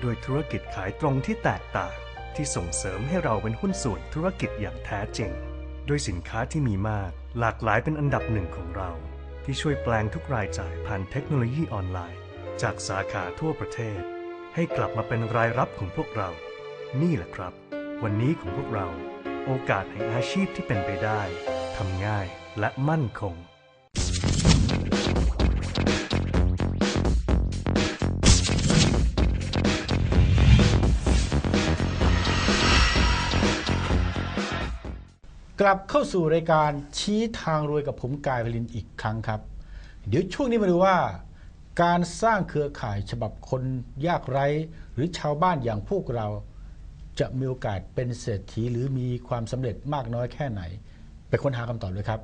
โดยธุรกิจขายตรงที่แตกต่าง ที่ส่งเสริมให้เราเป็นหุ้นส่วนธุรกิจอย่างแท้จริง ด้วยสินค้าที่มีมากหลากหลายเป็นอันดับหนึ่งของเรา ที่ช่วยแปลงทุกรายจ่ายผ่านเทคโนโลยีออนไลน์ จากสาขาทั่วประเทศ ให้กลับมาเป็นรายรับของพวกเรา นี่แหละครับ วันนี้ของพวกเรา โอกาสแห่งอาชีพที่เป็นไปได้ทำง่ายและมั่นคง ลับเข้าสู่รายการชี้ทางรวยกับผมกายพลินอีกครั้งครับ เดี๋ยวช่วงนี้มาดูว่า การสร้างเครือข่ายฉบับคนยากไร้ หรือชาวบ้านอย่างพวกเรา จะมีโอกาสเป็นเศรษฐีหรือมีความสำเร็จมากน้อยแค่ไหน ไปค้นหาคำตอบเลยครับ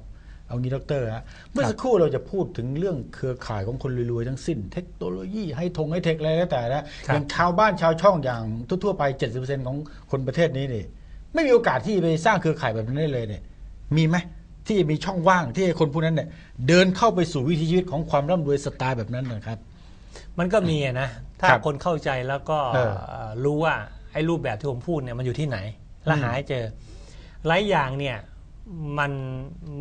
เอางี้ดรฮะเมื่อสักครู่เราจะพูดถึงเรื่องเครือข่ายของคนรวยๆทั้งสิ้น เทคโนโลยีให้ทงให้เทคอะไรแล้วแต่นะอย่างชาวบ้านชาวช่องอย่างทั่วๆไป 70%ของคนประเทศนี้นี่ ไม่มีโอกาสที่ไปสร้างเครือข่ายแบบนั้นได้เลยเนี่ย มีไหมที่มีช่องว่างที่ให้คนพวกนั้นเนี่ย เดินเข้าไปสู่วิถีชีวิตของความร่ำรวยสไตล์แบบนั้นนะครับ มันก็มีอะนะ ถ้าครับคนเข้าใจแล้วก็เออรู้ว่าไอ้รูปแบบที่ผมพูดเนี่ยมันอยู่ที่ไหน และหาให้เจอหลายอย่างเนี่ยมัน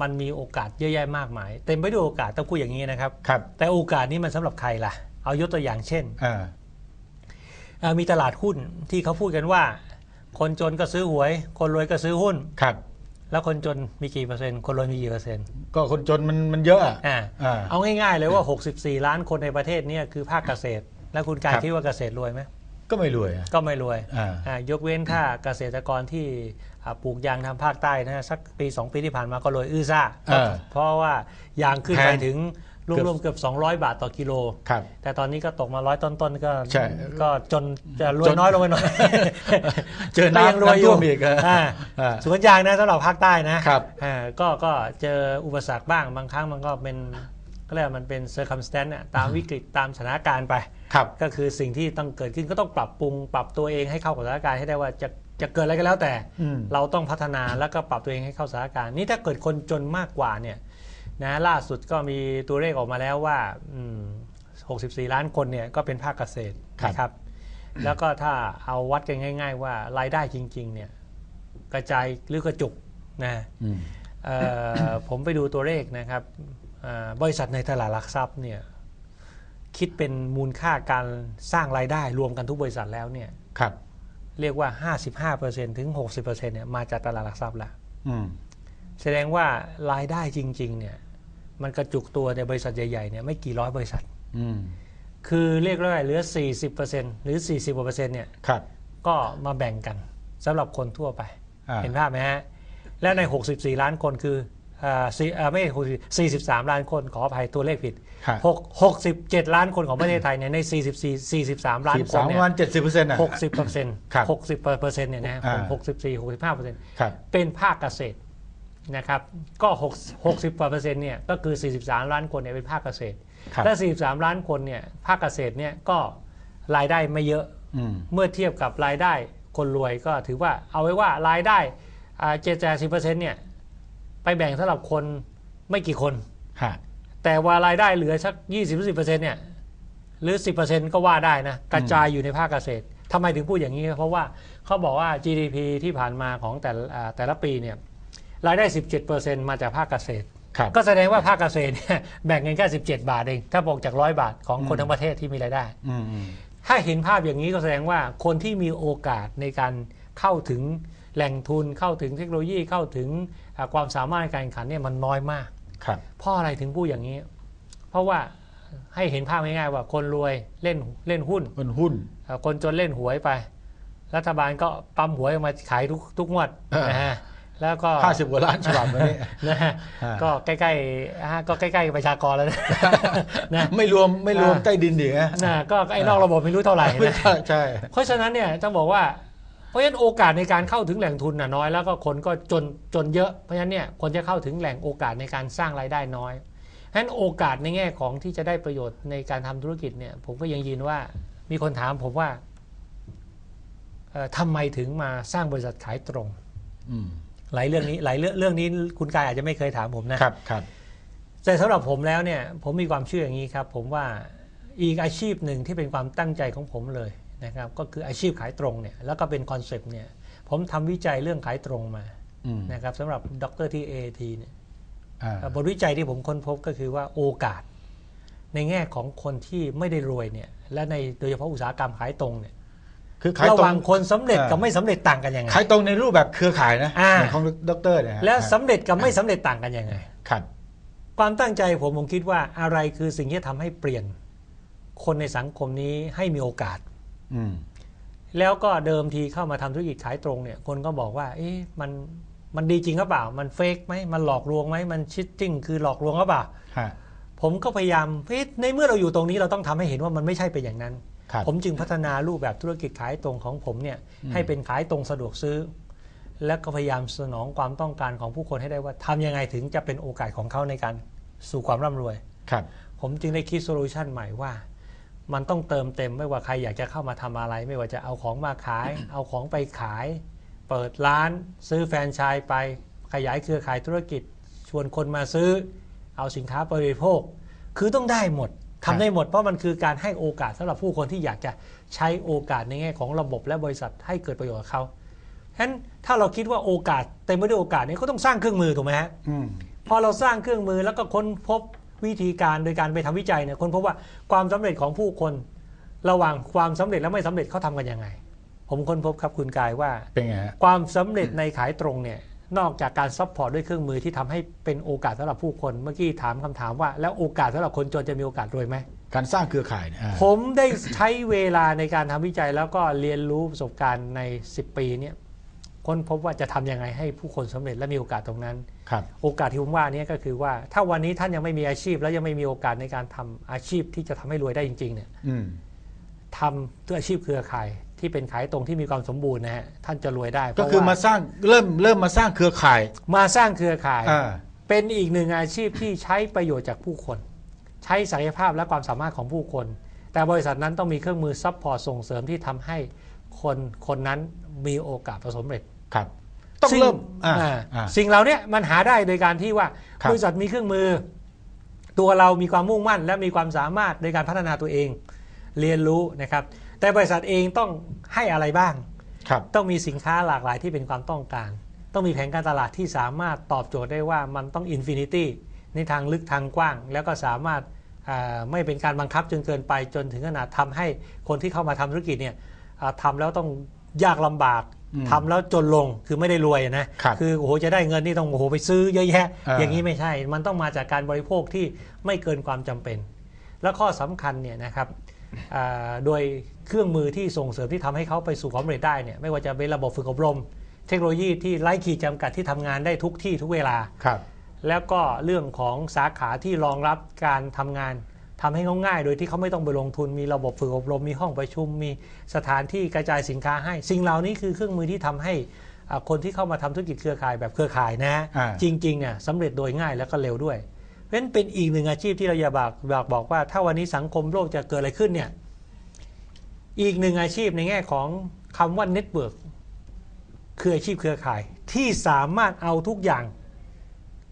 มันมีโอกาสเยอะแยะมากมาย เต็มไปด้วยโอกาสต้องพูดอย่างนี้นะครับ ครับแต่โอกาสนี้มันสำหรับใครล่ะ เอายกตัวอย่างเช่น อ่า เอ่อมีตลาดหุ้นที่เขาพูดกันว่า คนจนก็ซื้อหวย คนรวยก็ซื้อหุ้น ครับ แล้วคนจนมีกี่เปอร์เซ็นต์ คนรวยมีกี่เปอร์เซ็นต์ ก็คนจนมันมันเยอะอะอ่าอ่าเอาง่ายๆเลยว่า 64 ล้านคนในประเทศเนี่ยคือภาคเกษตร แล้วคุณกายครับคิดว่าเกษตรรวยไหมก็ไม่รวยอะ ก็ไม่รวยอ่า อ่ายกเว้นถ้าเกษตรกรที่อ่าปลูกยางทางภาคใต้นะฮะสักปี 2 ปีที่ผ่านมาก็รวยอื้อซ่าเออเพราะว่ายางขึ้นแพงไปถึง รวมๆเกือบ 200 บาทต่อกิโล ครับ แต่ตอนนี้ก็ตกมาร้อยต้นๆก็ใช่ก็จนจะรวจยน น้อยลงไปหน่อย เจอก็ยังน้ำรวยอยู่น้ำท่วมอีกอะอ่าอ่า สวนยางนะสำหรับภาคใต้นะครับอ่าก็ก็เจออุปสรรคบ้างบางครั้งมันก็เป็นก็เรียกว่ามันเป็น circumstance อะตามวิกฤตตามสถานการณ์ไป ครับ ก็คือสิ่งที่ต้องเกิดขึ้นก็ต้องปรับปรุง ปรับตัวเองให้เข้ากับสถานการณ์ให้ได้ว่าจะจะเกิดอะไรก็แล้วแต่ อืม เราต้องพัฒนาแล้วก็ปรับตัวเองให้เข้าสถานการณ์นี่ถ้าเกิดคนจนมากกว่าเนี่ย นะล่าสุดก็มีตัวเลขออกมาแล้วว่าอืม64 ล้านคนเนี่ยก็เป็นภาคเกษตรครับนะครับ แล้วก็ถ้าเอาวัดกันง่าย ๆ ว่ารายได้จริงๆเนี่ยกระจายหรือกระจุกนะอืมเอ่อผมไปดูตัวเลขนะครับเอ่อบริษัทในตลาดหลักทรัพย์เนี่ยคิดเป็นมูลค่าการสร้างรายได้รวมกันทุกบริษัทแล้วเนี่ยครับเรียกว่า 55%ถึง 60%เนี่ยมาจากตลาดหลักทรัพย์แล้วอืม แสดงว่ารายได้จริง ๆ เนี่ย มันกระจุกตัวในบริษัทใหญ่ๆเนี่ยไม่กี่ร้อยบริษัทอืมคือเรียกได้ว่าเหลือ 40%หรือ 40กว่าเปอร์เซ็นต์เนี่ยครับก็มาแบ่งกันสำหรับคนทั่วไปอ่าเห็นภาพไหมฮะ แล้วใน 64 ล้านคนคืออ่าสี่อ่าไม่60 43 ล้านคนขออภัยตัวเลขผิดครับหก67 ล้านคนของประเทศไทยเนี่ยใน 44 43 ล้านสิบคสานมเนี่ยวันเจ็ดสิบเปอร์เซ็นต์อะ60เปอร์เซ็นต์ครับ60เปอร์เซ็นต์เนี่ยนะอ่าหกสิบสี่หกสิบห้าเปอร์เซ็นต์ครับเป็นภาคเกษตร นะครับก็6 60กว่าเปอร์เซ็นต์เนี่ยก็คือ 43 ล้านคนเนี่ยเป็นภาคเกษตรครับและ43 ล้านคนเนี่ยภาคเกษตรเนี่ยก็รายได้ไม่เยอะอืมเมื่อเทียบกับรายได้คนรวยก็ถือว่าเอาไว้ว่ารายได้เจ็ดแปดสิบเปอร์เซ็นต์เนี่ยไปแบ่งสำหรับคนไม่กี่คนฮะแต่ว่ารายได้เหลือสักยี่สิบสิบเปอร์เซ็นต์เนี่ยหรือสิบเปอร์เซ็นต์ก็ว่าได้นะกระจายอยู่ในภาคเกษตรทำไมถึงพูดอย่างนี้ เพราะว่าเขาบอกว่า GDP ที่ผ่านมาของแต่ละอ่าแต่ละปีเนี่ย รายได้ 17%มาจากภาคเกษตร ครับก็แสดงว่าภาคเกษตรเนี่ยแบ่งเงินแค่17 บาทเอง ถ้าบอกจากร้อยบาทของคนทั้งประเทศที่มีรายได้ อืมอืมถ้าเห็นภาพอย่างนี้ก็แสดงว่าคนที่มีโอกาสในการเข้าถึงแหล่งทุนเข้าถึงเทคโนโลยีเข้าถึงอ่าความสามารถในการแข่งขันเนี่ยมันน้อยมาก ครับ เพราะอะไรถึงพูดอย่างนี้ เพราะว่าให้เห็นภาพง่ายๆว่าคนรวยเล่นเล่นหุ้นเป็นหุ้น เอ่อคนจนเล่นหวยไป รัฐบาลก็ปั๊มหวยออกมาขายทุกทุกงวดเออ นะฮะ แล้วก็ห้าสิบกว่าล้านฉบับวันนี้นะฮะอ่าก็ใกล้ๆอ่าก็ใกล้ๆประชากรแล้วนะนะไม่รวมไม่รวมอ่าใต้ดินดีนะนะก็ไอ้นอกระบบไม่รู้เท่าไหร่ไม่นะใช่ใช่เพราะฉะนั้นเนี่ยต้องบอกว่าเพราะฉะนั้นโอกาสในการเข้าถึงแหล่งทุนน่ะน้อยแล้วก็คนก็จนจนเยอะเพราะฉะนั้นเนี่ยคนจะเข้าถึงแหล่งโอกาสในการสร้างรายได้น้อยฉะนั้นโอกาสในแง่ของที่จะได้ประโยชน์ในการทำธุรกิจเนี่ย ผมก็ยังยืนว่ามีคนถามผมว่าเอ่อทำไมถึงมาสร้างบริษัทขายตรง อืม หลายเรื่องนี้หลายเรื่องเรื่องนี้คุณกายอาจจะไม่เคยถามผมนะครับครับแต่สำหรับผมแล้วเนี่ยผมมีความเชื่ออย่างนี้ครับ ผมว่าอีกอาชีพหนึ่งที่เป็นความตั้งใจของผมเลยนะครับก็คืออาชีพขายตรงเนี่ยแล้วก็เป็นคอนเซปต์เนี่ยผมทำวิจัยเรื่องขายตรงมาอืมนะครับสำหรับด็อกเตอร์ที่ AT เนี่ยอ่าบทวิจัยที่ผมค้นพบก็คือว่าโอกาส ในแง่ของคนที่ไม่ได้รวยเนี่ยและในโดยเฉพาะอุตสาหกรรมขายตรงเนี่ย คือขายระตหรว่างงคนสำเร็จกับอ่าไม่สำเร็จต่างกันยังไง ขายตรงในรูปแบบเครือข่ายนะอ่า เหมือนของดรเนี่ยฮะและสำเร็จกับไม่สำเร็จต่างกันยังไง ครับ ความตั้งใจผมผมคิดว่าอะไรคือสิ่งที่ทำให้เปลี่ยน คนในสังคมนี้ให้มีโอกาส อืม แล้วก็เดิมทีเข้ามาทำธุรกิจขายตรงเนี่ย คนก็บอกว่า เอ๊ะมันมันดีจริงหรือเปล่า มันเฟกไหมมันหลอกลวงไหมมันชิตติ้งคือหลอกลวงหรือเปล่า ฮะ ผมก็พยายามเฮ้ยในเมื่อเราอยู่ตรงนี้เราต้องทำให้เห็นว่ามันไม่ใช่เป็นอย่างนั้นครับ ผมจึงพัฒนารูปแบบธุรกิจขายตรงของผมเนี่ยให้เป็นขายตรงสะดวกซื้อ และก็พยายามสนองความต้องการของผู้คนให้ได้ว่าทำยังไงถึงจะเป็นโอกาสของเขาในการสู่ความร่ำรวยครับผมจึงได้คิดโซลูชันใหม่ว่า มันต้องเติมเต็มไม่ว่าใครอยากจะเข้ามาทำอะไร ไม่ว่าจะเอาของมาขาย เอาของไปขาย เปิดร้าน ซื้อแฟรนไชส์ไป ขยายเครือข่ายธุรกิจ ชวนคนมาซื้อ เอาสินค้าบริโภค คือต้องได้หมด ทำได้หมดเพราะมันคือการให้โอกาสสำหรับผู้คนที่อยากจะใช้โอกาสในแง่ของระบบและบริษัทให้เกิดประโยชน์กับเขาฉะนั้นถ้าเราคิดว่าโอกาสเต็มไปด้วยโอกาสนี้ก็ต้องสร้างเครื่องมือถูกไหมฮะอืมพอเราสร้างเครื่องมือแล้วก็ค้นพบวิธีการโดยการไปทำวิจัยเนี่ยค้นพบว่าความสำเร็จของผู้คน ระหว่างความสำเร็จและไม่สำเร็จเขาทำกันยังไง ผมค้นพบครับคุณกายว่าเป็นไงฮะความสำเร็จในขายตรงเนี่ย นอกจากการซัพพอร์ตด้วยเครื่องมือที่ทำให้เป็นโอกาสสำหรับผู้คน เมื่อกี้ถามคำถามว่า แล้วโอกาสสำหรับคนจนจะมีโอกาสรวยไหมการสร้างเครือข่ายเนี่ยอ่าผมได้ใช้เวลาในการทำวิจัยแล้วก็เรียนรู้ประสบการณ์ใน 10 ปีเนี่ยค้นพบว่าจะทำยังไงให้ผู้คนสำเร็จและมีโอกาสตรงนั้นครับโอกาสที่ผมว่าเนี้ก็คือว่า ถ้าวันนี้ท่านยังไม่มีอาชีพ แล้วยังไม่มีโอกาสในการทำอาชีพที่จะทำให้รวยได้จริง ๆ เนี่ยอืมทำด้วยอาชีพเครือข่าย ที่เป็นขายตรงที่มีความสมบูรณ์นะฮะท่านจะรวยได้ก็คือเพระว่มาสร้างเริ่มเริ่มมาสร้างเครือข่าย มาสร้างเครือข่ายอ่าเป็นอีกหนึ่งอาชีพที่ใช้ประโยชน์จากผู้คน ใช้ศักยภาพและความสามารถของผู้คน แต่บริษัทนั้นต้องมีเครื่องมือซัพพอร์ตส่งเสริมที่ทำให้คนคนนั้นมีโอกาสประสบความสำเร็จครับต้องสิ่เริ่มอ่าอ่าอ่าสิ่งเหล่าเนี้ยมันหาได้โดยการที่ว่าครับบริษัทมีเครื่องมือ ตัวเรามีความมุ่งมั่น และมีความสามารถในการพัฒนาตัวเอง เรียนรู้นะครับ แต่บริษัทเองต้องให้อะไรบ้างครับต้องมีสินค้าหลากหลายที่เป็นความต้องการ ต้องมีแผนการตลาดที่สามารถตอบโจทย์ได้ว่ามันต้องอินฟินิตี้ในทางลึกทางกว้าง แล้วก็สามารถอ่าไม่เป็นการบังคับจนเกินไปจนถึงขนาดทำให้คนที่เข้ามาทำธุรกิจเนี่ยอ่าทำแล้วต้องยากลำบากอืมทำแล้วจนลงคือไม่ได้รวยนะครับอโอ้โหจะได้เงินนี่ต้องโอ้โหไปซื้อเยอะแยะอ่าอย่างนี้ไม่ใช่ มันต้องมาจากการบริโภคที่ไม่เกินความจำเป็น และข้อสำคัญเนี่ยนะครับอ่า โดยเครื่องมือที่ส่งเสริมที่ทำให้เขาไปสู่ความสำเร็จได้เนี่ยไม่ว่าจะเป็นระบบฝึกอบรม เทคโนโลยีที่ไร้ขีดจำกัดที่ทำงานได้ทุกที่ทุกเวลาครับ แล้วก็เรื่องของสาขาที่รองรับการทำงานทำให้เขาง่ายโดยที่เขาไม่ต้องไปลงทุน มีระบบฝึกอบรม มีห้องประชุม มีสถานที่กระจายสินค้าให้ สิ่งเหล่านี้คือเครื่องมือที่ทำให้อ่าคนที่เข้ามาทำธุรกิจเครือข่ายแบบเครือข่ายนะฮะอ่าจริงๆเนี่ยสำเร็จโดยง่ายแล้วก็เร็วด้วย เพราะฉะนั้นเป็นอีกหนึ่งอาชีพที่เราอยากบอกอกบอกว่า ถ้าวันนี้สังคมโลกจะเกิดอะไรขึ้นเนี่ยอีกหนึ่งอาชีพในแง่ของคำว่าเน็ตเวิร์กคืออาชีพเครือข่าย ที่สามารถเอาทุกอย่าง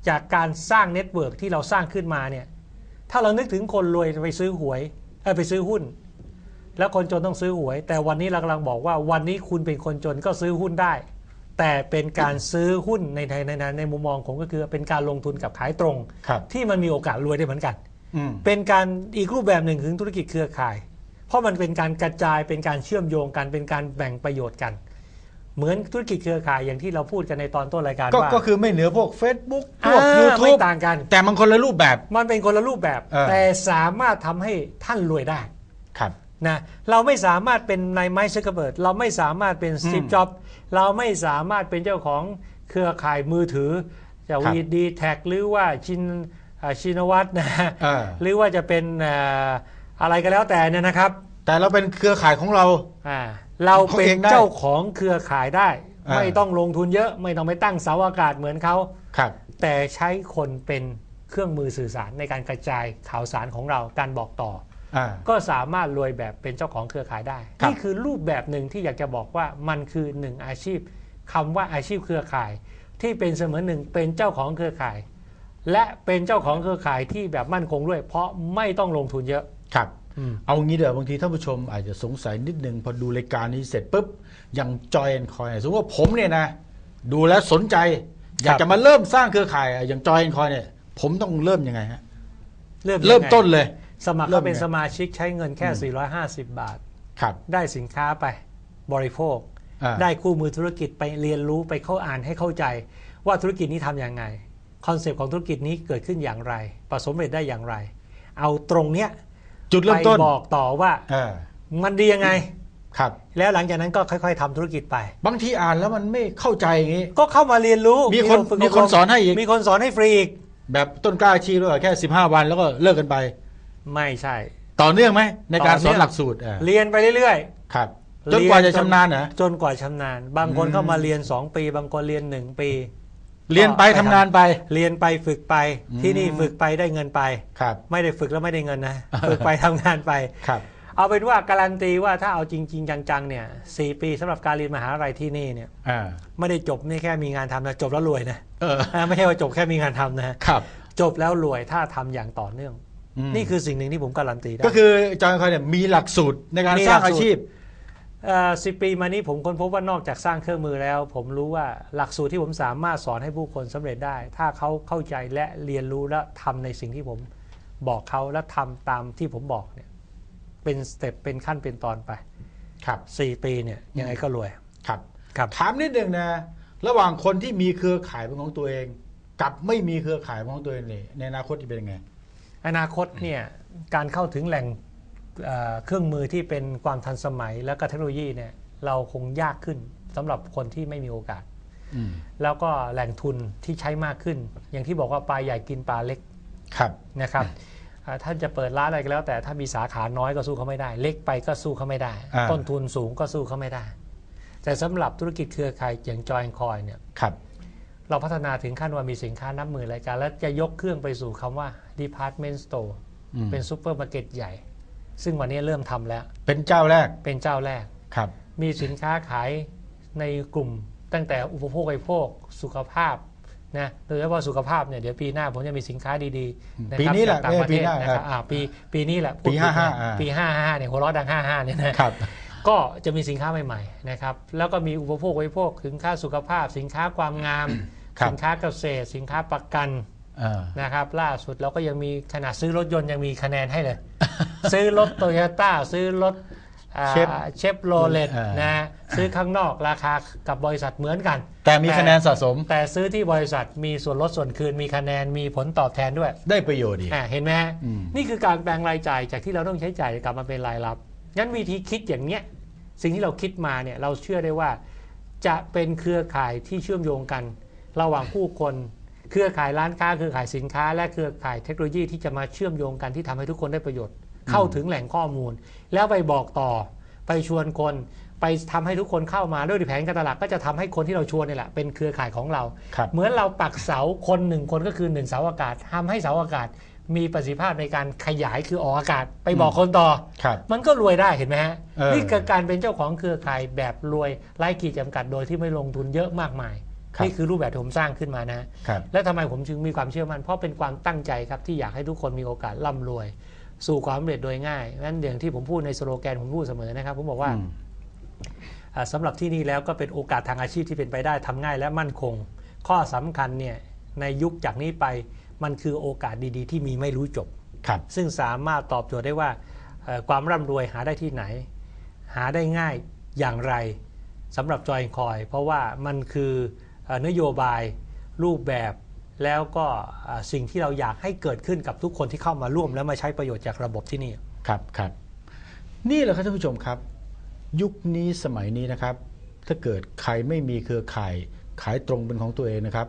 จากการสร้างเน็ตเวิร์กที่เราสร้างขึ้นมาเนี่ยถ้าเรานึกถึงคนรวยไปซื้อหวยไปซื้อหุ้น แล้วคนจนต้องซื้อหวย แต่วันนี้เรากำลังบอกว่าวันนี้คุณเป็นคนจนก็ซื้อหุ้นได้ แต่เป็นการซื้อหุ้นในในในในในมุมมองผมก็คือเป็นการลงทุนกับขายตรง ครับที่มันมีโอกาสรวยได้เหมือนกัน อืมเป็นการอีกรูปแบบหนึ่งถึงธุรกิจเครือข่าย เพราะมันเป็นการกระจายเป็นการเชื่อมโยงกันเป็นการแบ่งประโยชน์กัน เหมือนธุรกิจเครือข่ายอย่างที่เราพูดกันในตอนต้นรายการก็ว่าก็คือไม่เหนือพวก Facebook พวก อ่า YouTube ไม่ต่างกัน แต่มันคนละรูปแบบ มันเป็นคนละรูปแบบ เออ แต่สามารถทำให้ท่านรวยได้ครับ นะเราไม่สามารถเป็นนายไมค์ซักเกอร์เบิร์ดเราไม่สามารถเป็นสตีฟอืมจ็อบเราไม่สามารถเป็นเจ้าของเครือข่ายมือถือจะครับวีดีแท็กหรือว่าชินอ่าชินวัตรนะเออหรือว่าจะเป็นอ่าอะไรก็แล้วแต่เนี่ยนะครับ แต่เราเป็นเครือข่ายของเราอ่าเราเป็นเขาเองได้เจ้าของเครือข่ายได้อ่าไม่ต้องลงทุนเยอะไม่ต้องไปตั้งเสาอากาศเหมือนเขาครับแต่ใช้คนเป็นเครื่องมือสื่อสารในการกระจายข่าวสารของเราการบอกต่อ อ่า ก็สามารถรวยแบบเป็นเจ้าของเครือข่ายได้ ครับ นี่คือรูปแบบหนึ่งที่อยากจะบอกว่ามันคือหนึ่งอาชีพคำว่าอาชีพเครือข่าย ที่เป็นเสมือนหนึ่งเป็นเจ้าของเครือข่าย และเป็นเจ้าของเครือข่ายที่แบบมั่นคงด้วย เพราะไม่ต้องลงทุนเยอะ ครับ อืม เอางี้เดี๋ยวบางทีท่านผู้ชมอาจจะสงสัยนิดนึงพอดูรายการนี้เสร็จปุ๊บอย่างจอยแอนคอยสมมติว่าผมเนี่ยนะ ดูแล้วสนใจ อยากจะมาเริ่มสร้างเครือข่ายอะอย่างจอยแอนคอยเนี่ย ผมต้องเริ่มยังไงฮะ เริ่มเริ่มยังไงต้นเลย สมัครเริ่ก็มเป็นไงสมาชิกใช้เงินแค่ 450 บาท ครับ ได้สินค้าไปบริโภคอ่าได้คู่มือธุรกิจไปเรียนรู้ไปเข้าอ่านให้เข้าใจ ว่าธุรกิจนี้ทำอย่างไงคอนเซปต์ของธุรกิจนี้เกิดขึ้นอย่างไร ประสบความสำเร็จได้อย่างไร เอาตรงเนี้ยจุดเริ่มต้นไปบอกต่อว่าอ่ามันดียังไงครับแล้วหลังจากนั้นก็ค่อย ๆทำธุรกิจไป บางทีอ่านแล้วมันไม่เข้าใจอย่างนี้ ก็เข้ามาเรียนรู้มีคนฝึกมีคนบรสอนให้อีกมีคนสอนให้ฟรีอีกแบบต้นกล้าอาชีพด้วยแค่ 15 วันแล้วก็เลิกกันไป ไม่ใช่ ต่อเนื่องไหมในการต่อสเนื่ออนงหลักสูตรอ่าเรียนไปเรื่อยครับๆจนกว่าจะเรียชำนาญนะจนกว่าชำนาญ บางคนอืมเข้ามาเรียน 2 ปี บางคนเรียน 1 ปี เรียนไปก็ทำงานไป เรียนไปฝึกไปอืมที่นี่ฝึกไปได้เงินไปครับ ไม่ได้ฝึกแล้วไม่ได้เงินนะ ฝึกไปทำงานไปครับ เอาเป็นว่าการันตีว่าถ้าเอาจริง ๆ จังๆเนี่ยสปีสำหรับการเรียนมหาลัยที่นี่เนี่ยอ่าไม่ได้จบนี่แค่มีงานทำนะจบแล้วรวยนะเอออ่าไม่ใช่ว่าจบแค่มีงานทำนะครับ จบแล้วรวยถ้าทำอย่างต่อเนื่องม นี่คือสิ่งหนึ่งที่ผมการันตีได้ก็คือจอยคอยเนี่ยมีหลักสูตรในการมีสร้างหลักสูตรอาชีพสิบปีมานี้ผมค้นพบว่านอกจากสร้างเครื่องมือแล้ว ผมรู้ว่าหลักสูตรที่ผมสามารถสอนให้ผู้คนสำเร็จได้ ถ้าเขาเข้าใจและเรียนรู้และทำในสิ่งที่ผมบอกเขาและทำตามที่ผมบอกเนี่ยเป็นสเต็ปเป็นขั้นเป็นตอนไป ครับ4ปีเนี่ยยังไงก็รวยครับครับถามนิดนึงนะ ระหว่างคนที่มีเครือข่ายเป็นของตัวเอง กับไม่มีเครือข่ายเป็นของตัวเองเนี่ยในอนาคตจะเป็นยังไง อนาคตเนี่ยการเข้าถึงแหล่งเอ่อเครื่องมือที่เป็นความทันสมัยและก็เทคโนโลยีเนี่ยเราคงยากขึ้นสำหรับคนที่ไม่มีโอกาสอืมแล้วก็แหล่งทุนที่ใช้มากขึ้น อย่างที่บอกว่าปลาใหญ่กินปลาเล็กครับนะครับอ่าท่านจะเปิดร้านอะไรก็แล้ว แต่ถ้ามีสาขาน้อยก็สู้เขาไม่ได้ เล็กไปก็สู้เขาไม่ได้อ่าต้นทุนสูงก็สู้เขาไม่ได้ แต่สำหรับธุรกิจเครือข่ายอย่างจอยคอยเนี่ยครับ เราพัฒนาถึงขั้นว่ามีสินค้านับหมื่นรายการ และจะยกเครื่องไปสู่คำว่า department store อืมเป็นซูเปอร์มาร์เก็ตใหญ่ ซึ่งวันนี้เริ่มทำแล้ว เป็นเจ้าแรกเป็นเจ้าแรกครับ มีสินค้าขายในกลุ่มตั้งแต่อุปโภคบริโภคสุขภาพนะโดยเฉพาะสุขภาพเนี่ยเดี๋ยวปีหน้าผมจะมีสินค้าดีๆนะคปีรับนี้แหละจากต่างประเทศไม่ใช่ปีหน้านะครับอ่าปีปีนี้แหละพูดปีผิดห้านะห้าอ่าปีห้าห้าเนี่ยหัวเราะดังห้าห้าเนี่ยนะครับก็จะมีสินค้าใหม่ๆนะครับแล้วก็มีอุปโภคบริโภคสินค้าสุขภาพสินค้าความงามครับ สินค้าเกษตร สินค้าประกันอ่านะครับล่าสุดเราก็ยังมีขนาดซื้อรถยนต์ยังมีคะแนนให้เลย ซื้อรถโตโยต้าซื้อรถเชฟเชฟโรเลตอ่านนะซื้อข้างนอกราคากับบริษัทเหมือนกัน แต่มีคะแนนสะสม แต่ซื้อที่บริษัทมีส่วนลดส่วนคืนมีคะแนนมีผลตอบแทนด้วย ได้ประโยชน์ดีกอะเห็นไหมฮะอืมนี่คือการแปลงรายจ่ายจากที่เราต้องใช้จ่ายกลับมาเป็นรายรับงั้นวิธีคิดอย่างเนี้ยสิ่งที่เราคิดมาเนี่ยเราเชื่อได้ว่าจะเป็นเครือข่ายที่เชื่อมโยงกัน ระหว่างผู้คน เครือข่ายร้านค้าเครือข่ายสินค้า และเครือข่ายเทคโนโลยีที่จะมาเชื่อมโยงกันที่ทำให้ทุกคนได้ประโยชน์ เข้าถึงแหล่งข้อมูล แล้วไปบอกต่อ ไปชวนคน ไปทำให้ทุกคนเข้ามาด้วยแผนการตลาดก็จะทำให้คนที่เราชวนนี่แหละเป็นเครือข่ายของเราครับเหมือนเราปักเสาคนหนึ่งคนก็คือหนึ่งเสาอากาศทำให้เสาอากาศมีประสิทธิภาพในการขยายคือออกอากาศ ไปบอกคนต่อครับมันก็รวยได้เห็นไหมฮะเออนี่คือการเป็นเจ้าของเครือข่ายแบบรวยไร้ขีดจำกัดโดยที่ไม่ลงทุนเยอะมากมายครับ นี่คือรูปแบบที่ผมสร้างขึ้นมานะครับและทำไมผมจึงมีความเชื่อมั่น เพราะเป็นความตั้งใจครับที่อยากให้ทุกคนมีโอกาสร่ำรวย สู่ความสำเร็จโดยง่ายนั้นอย่างที่ผมพูดในสโลแกนผมพูดเสมอนะครับ ผมบอกว่าอืมอ่าสำหรับที่นี่แล้วก็เป็นโอกาสทางอาชีพที่เป็นไปได้ทำง่ายและมั่นคง ข้อสำคัญเนี่ยในยุคจากนี้ไปมันคือโอกาสดีๆ ที่มีไม่รู้จบครับซึ่งสามารถตอบโจทย์ได้ว่าเอ่อความร่ำรวยหาได้ที่ไหน หาได้ง่ายอย่างไรสำหรับจอยคอย เพราะว่ามันคือเอ่อ นโยบายรูปแบบแล้วก็เอ่อสิ่งที่เราอยากให้เกิดขึ้นกับทุกคนที่เข้ามาร่วม และมาใช้ประโยชน์จากระบบที่นี่ ครับครับนี่แหละครับท่านผู้ชมครับ ยุคนี้สมัยนี้นะครับ ถ้าเกิดใครไม่มีเครือข่ายขายตรงเป็นของตัวเองนะครับ